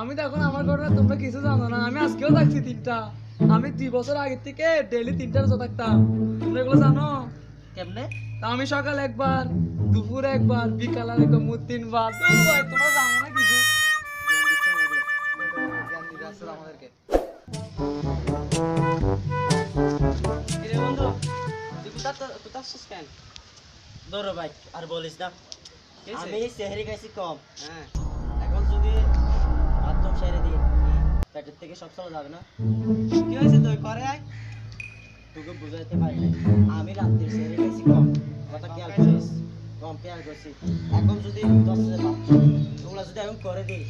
আমি তো এখন আমার ঘটনা তোমরা কিছু জানো না। আমি আজকেও থাকছি তিনটা। আমি দুই বছর আগে থেকে ডেইলি তিনটা রোজা থাকতাম। তোমরা এগুলো জানো? কেমনে? তা আমি সকাল একবার দুপুর একবার বিকাল আর একবার মুখ তিনবার। তোমরা জানো না কিছু? বন্ধু কেন? দৌড়ো ভাই আর বলিস না। আমি সেহরি খাইছি কম। হ্যাঁ। পেটের থেকে সব সময় যাবে না। কি হয়েছে তুই করে আয়। তোকে বুঝাইতে পারি না আমি রাত্রির সেরে গেছি কম। কথা খেয়াল করিস। কম খেয়াল করছি। এখন যদি দশ হাজার ওগুলা যদি এখন করে দিই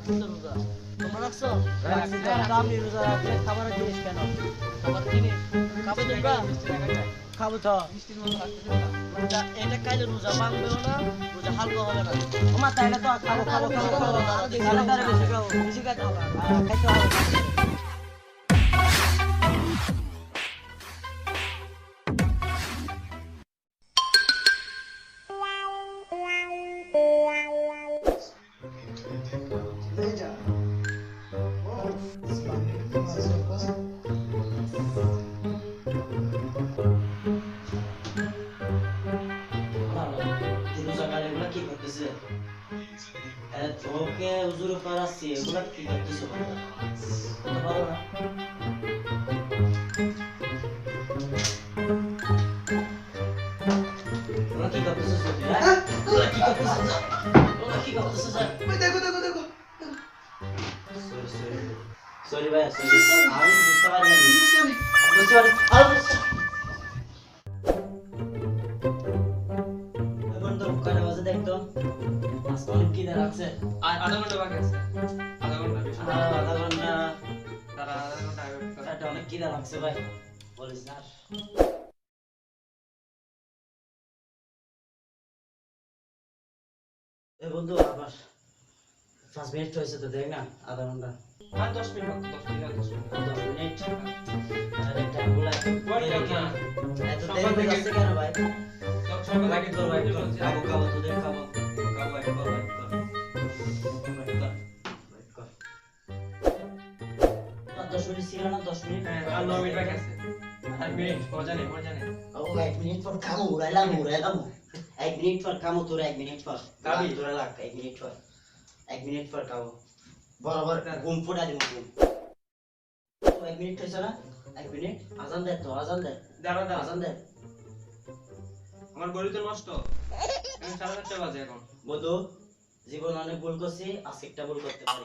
রাখছি তো রোজা। তোমরা রাখছো? আমি রোজা রাখলে খাবারের জিনিস কেন? খাবার জিনিস? খাব তোমরা? খাব তো। এটা খাইলে রোজা ভাঙবেও না, রোজা হালকা হবে না। ওমা, তাইলে তো খাব, খাব, খাব, খাব। বেশি খাব, বেশি খাইতে হবে। খাইতে হবে। করতেছো সত্যি, হ্যাঁ? তোমরা কি করতেছো? তোমরা কি করতেছো, স্যার? Sorry, sorry. Sorry ভাইয়া, sorry. আমি বুঝতে পারিনি। বুঝতে পারি- আরে এখন তো কয়টা বাজে দেখতো? আজকে অনেক খিদে লাগছে। আর আধা ঘণ্টা বাকি আছে আধা ঘণ্টা বেশি আধা ঘণ্টা তারা আধা ঘণ্টা আগে wait করে। একটা অনেক ভাই বলিস না বন্ধু আবার পাঁচ মিনিট হয়েছে তো দেখ না আধা ঘণ্টা আর দশ মিনিট দশ মিনিট দশ মিনিট। দশ মিনিট আরে না। কেন? এত দেরি যাচ্ছে কেন ভাই সব- থেকে তোর ভাই খাব খাব তোদের খাব খাব। আর দশ মিনিট ছিল না দশ মিনিট হ্যাঁ, আর মিনিট বাকি আছে। মিনিট। ও এক মিনিট পর খামো উড়াইলাম উড়াইলাম এক মিনিট পর খামো তোর এক মিনিট পর খাবি? তোরা লাগ এক মিনিট পর এক মিনিট পর খাব। বরাবর ঘুম ফুটা দিব ঘুম। এক মিনিট হয়েছে না? এক মিনিট। আজান দে তো আজান দে। দাঁড়া, দাঁড়া। আজান দে। আমার গড়ি তো নষ্ট। সাড়ে চারটে বাজে এখন। বন্ধু জীবন অনেক ভুল করছি আজকে একটা ভুল করতে পারি।